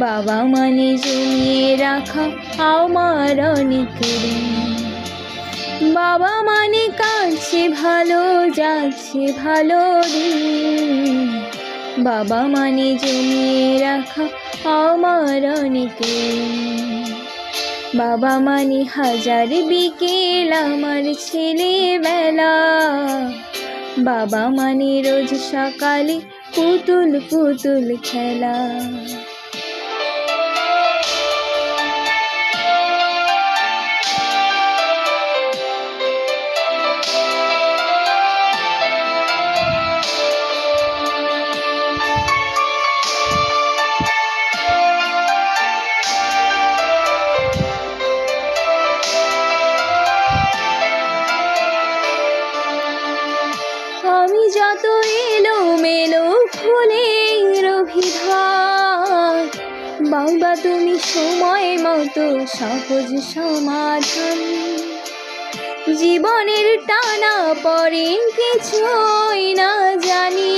বাবা মানে জমিয়ে রাখা আমার অনেক বাবা মানে কাছে ভালো, যাচ্ছে ভালো বাবা মানে জমিয়ে রাখা আমার অনেক বাবা মানে হাজার বিকেল আমার ছেলেবেলা। বাবা মানে রোজ সকালে পুতুল পুতুল খেলা। বাবা তুমি সময় মতো, সহজ সমাধান। জীবনের টানা পরে কিছুই না জানি।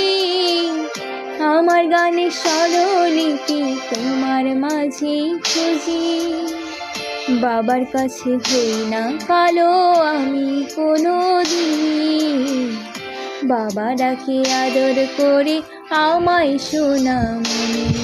আমার গানে স্বরলিপি তোমার মাঝে খুঁজি। বাবার কাছে হই না কালো আমি কোনো দিন বাবা ডাকে আদর করে আমায় শোনামনি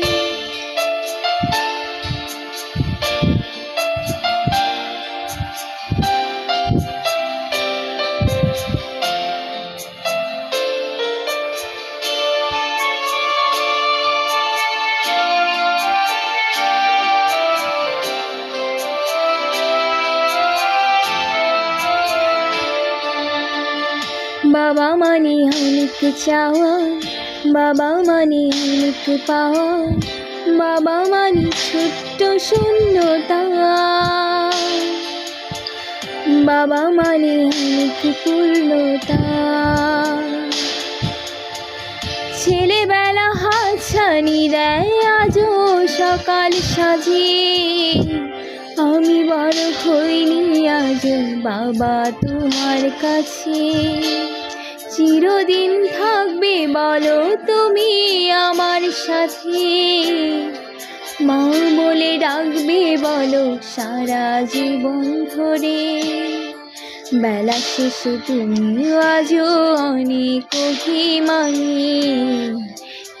বাবা মানে অনেক চাওয়া, বাবা মানে অনেক পাওয়া, বাবা মানে ছোট্ট শূন্যতা। বাবা মানে অনেক পূর্ণতা। ছেলেবেলা হাতছানি দেয় আজও সকাল সাজিয়ে আমি বড় হইনি আজ বাবা তোমার কাছে। চিরদিন থাকবে, বলো তুমি আমার সাথে। মা বলে ডাকবে, বলো সারা জীবন ধরে। বেলা শেষে তুমি আজও অনেক অভিমানী।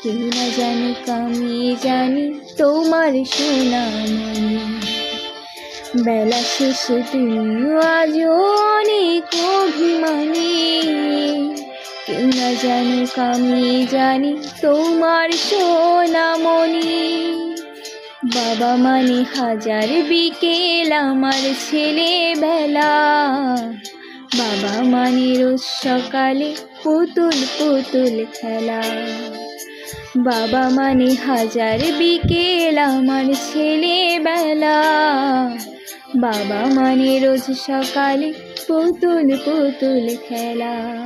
কে না জানি আমি জানি তোমার সোনামণি বেলা শেষে তুমি আজও অনেক অভিমানী। কেউ না জানুক আমি জানি তোমার সোনামণি। বাবা মানে হাজার বিকেল আমার ছেলেবেলা। বাবা মানে রোজ সকালে পুতুল পুতুল খেলা। বাবা মানে হাজার বিকেল আমার ছেলেবেলা। বাবা মানে রোজ সকালে পুতুল পুতুল খেলা।